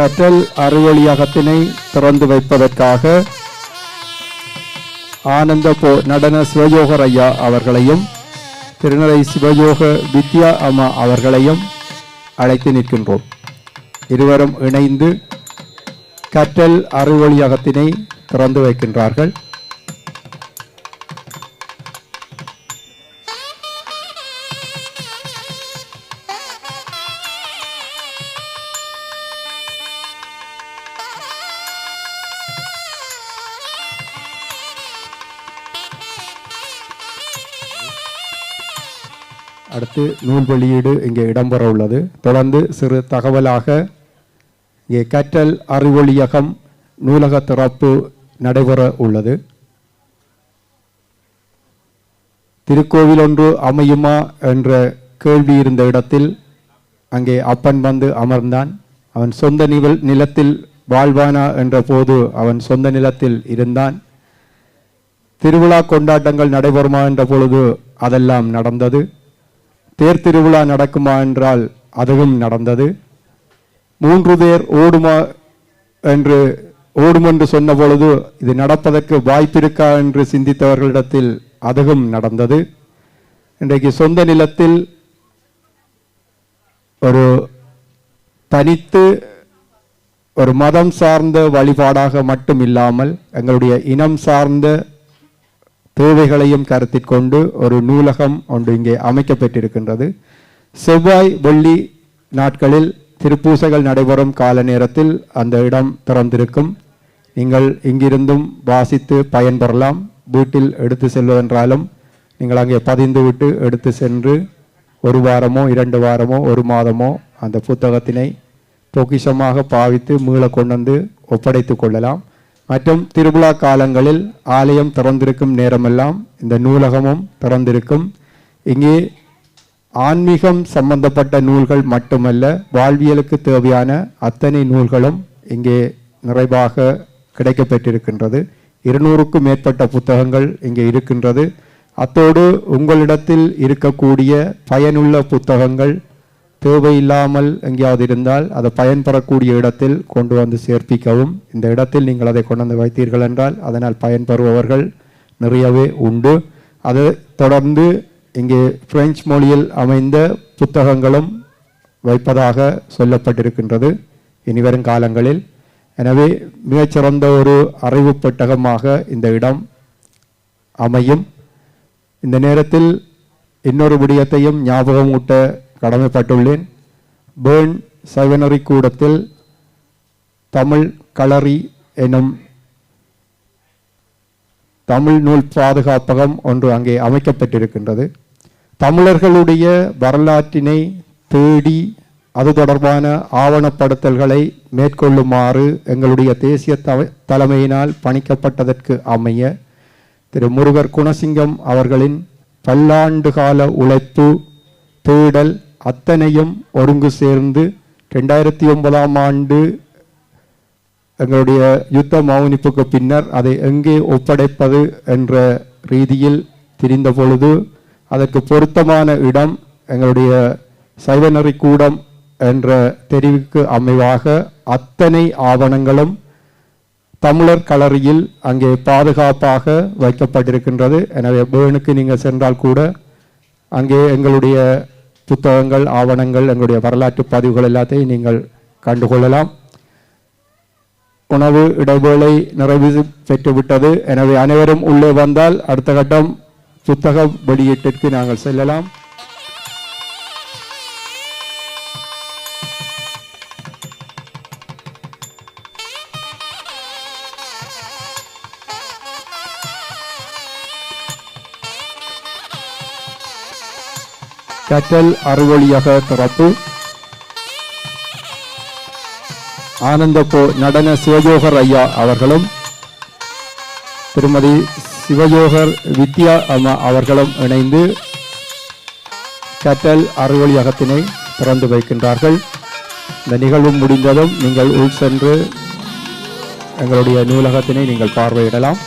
கற்றல் அறிவொளியகத்தினை திறந்து வைப்பதற்காக ஆனந்த போ நடன சிவயோகர் ஐயா அவர்களையும் திருநரை சிவயோக வித்யா அம்மா அவர்களையும் அழைத்து நிற்கின்றோம். இருவரும் இணைந்து கற்றல் அறிவொளியகத்தினை திறந்து வைக்கின்றார்கள். அடுத்து நூல் வெளியீடு இங்கே இடம்பெற உள்ளது தொடர்ந்து சிறு தகவலாக இங்கே கற்றல் அறிவொளியகம் நூலக திறப்பு நடைபெற உள்ளது திருக்கோவில் ஒன்று அமையுமா என்ற கேள்வி இருந்த இடத்தில் அங்கே அப்பன் வந்து அமர்ந்தான். அவன் சொந்த நிவல் நிலத்தில் வாழ்வானா என்ற போது அவன் சொந்த நிலத்தில் இருந்தான். திருவிழா கொண்டாட்டங்கள் நடைபெறுமா என்ற பொழுது அதெல்லாம் நடந்தது. தேர் திருவிழா நடக்குமா என்றால் அதுவும் நடந்தது. மூன்று தேர் ஓடுமா என்று ஓடும் என்று சொன்ன பொழுது இது நடப்பதற்கு வாய்ப்பிருக்கா என்று சிந்தித்தவர்களிடத்தில் அதுவும் நடந்தது. இன்றைக்கு சொந்த நிலத்தில் ஒரு தனித்து ஒரு மதம் சார்ந்த வழிபாடாக மட்டும் இல்லாமல் எங்களுடைய இனம் சார்ந்த தேவைகளையும் கருத்தில் கொண்டு ஒரு நூலகம் ஒன்று இங்கே அமைக்கப்பட்டிருக்கின்றது. செவ்வாய் வெள்ளி நாட்களில் திருப்பூசைகள் நடைபெறும் கால நேரத்தில் அந்த இடம் திறந்திருக்கும். நீங்கள் இங்கிருந்தும் வாசித்து பயன்பெறலாம். வீட்டில் எடுத்து செல்வதென்றாலும் நீங்கள் அங்கே பதிந்து விட்டு எடுத்து சென்று ஒரு வாரமோ இரண்டு வாரமோ ஒரு மாதமோ அந்த புத்தகத்தினை பொக்கிஷமாக பாவித்து மீள கொண்டு வந்து ஒப்படைத்துக் கொள்ளலாம். மற்றும் திருவிழா காலங்களில் ஆலயம் திறந்திருக்கும் நேரமெல்லாம் இந்த நூலகமும் திறந்திருக்கும். இங்கே ஆன்மீகம் சம்பந்தப்பட்ட நூல்கள் மட்டுமல்ல வாழ்வியலுக்கு தேவையான அத்தனை நூல்களும் இங்கே நிறைவாக கிடைக்கப்பெற்றிருக்கின்றது. இருநூறுக்கும் மேற்பட்ட புத்தகங்கள் இங்கே இருக்கின்றது. அத்தோடு உங்களிடத்தில் இருக்கக்கூடிய பயனுள்ள புத்தகங்கள் தேவையில்லாமல் எங்கேயாவது இருந்தால் அதை பயன்பெறக்கூடிய இடத்தில் கொண்டு வந்து சேர்ப்பிக்கவும். இந்த இடத்தில் நீங்கள் அதை கொண்டு வந்து வைத்தீர்கள் என்றால் அதனால் பயன்பெறுபவர்கள் நிறையவே உண்டு. அதை தொடர்ந்து இங்கே பிரெஞ்சு மொழியில் அமைந்த புத்தகங்களும் வைப்பதாக சொல்லப்பட்டிருக்கின்றது இனிவரும் காலங்களில். எனவே மிகச்சிறந்த ஒரு அறிவு பெட்டகமாக இந்த இடம் அமையும். இந்த நேரத்தில் இன்னொரு விடயத்தையும் ஞாபகம் ஊட்ட கடமைப்பட்டுள்ளேன். பேர்ன் செகனரி கூடத்தில் தமிழ் களரி எனும் தமிழ் நூல் பாதுகாப்பகம் ஒன்று அங்கே அமைக்கப்பட்டிருக்கின்றது. தமிழர்களுடைய வரலாற்றினை தேடி அது தொடர்பான ஆவணப்படுத்தல்களை மேற்கொள்ளுமாறு எங்களுடைய தேசிய தலைமையினால் பணிக்கப்பட்டதற்கு அமைய திரு முருகர் குணசிங்கம் அவர்களின் பல்லாண்டு கால உழைப்பு தேடல் அத்தனையும் ஒருங்கு சேர்ந்து ரெண்டாயிரத்தி ஒன்பதாம் ஆண்டு எங்களுடைய யுத்த மௌனிப்புக்கு பின்னர் அதை எங்கே ஒப்படைப்பது என்ற ரீதியில் திரிந்த பொழுது அதற்கு பொருத்தமான இடம் எங்களுடைய சைவநெறி கூடம் என்ற தெரிவுக்கு அமைவாக அத்தனை ஆவணங்களும் தமிழர் களரியில் அங்கே பாதுகாப்பாக வைக்கப்பட்டிருக்கின்றது. எனவே பேனுக்கு நீங்கள் சென்றால் கூட அங்கே எங்களுடைய புத்தகங்கள் ஆவணங்கள் எங்களுடைய வரலாற்று பதிவுகள் எல்லாத்தையும் நீங்கள் கண்டுகொள்ளலாம். உணவு இடைவேளை நிறைவு பெற்றுவிட்டது. எனவே அனைவரும் உள்ளே வந்தால் அடுத்த கட்டம் புத்தக வெளியீட்டிற்கு நாங்கள் செல்லலாம். கற்றல் அறுவழியாக திறப்பு. ஆனந்தப்போ நடன சிவஜோகர் ஐயா அவர்களும் திருமதி சிவஜோகர் வித்யா அம்மா அவர்களும் இணைந்து கற்றல் அறுவழியகத்தினை திறந்து வைக்கின்றார்கள். இந்த நிகழ்வு முடிந்ததும் நீங்கள் உள் சென்று எங்களுடைய நூலகத்தினை நீங்கள் பார்வையிடலாம்.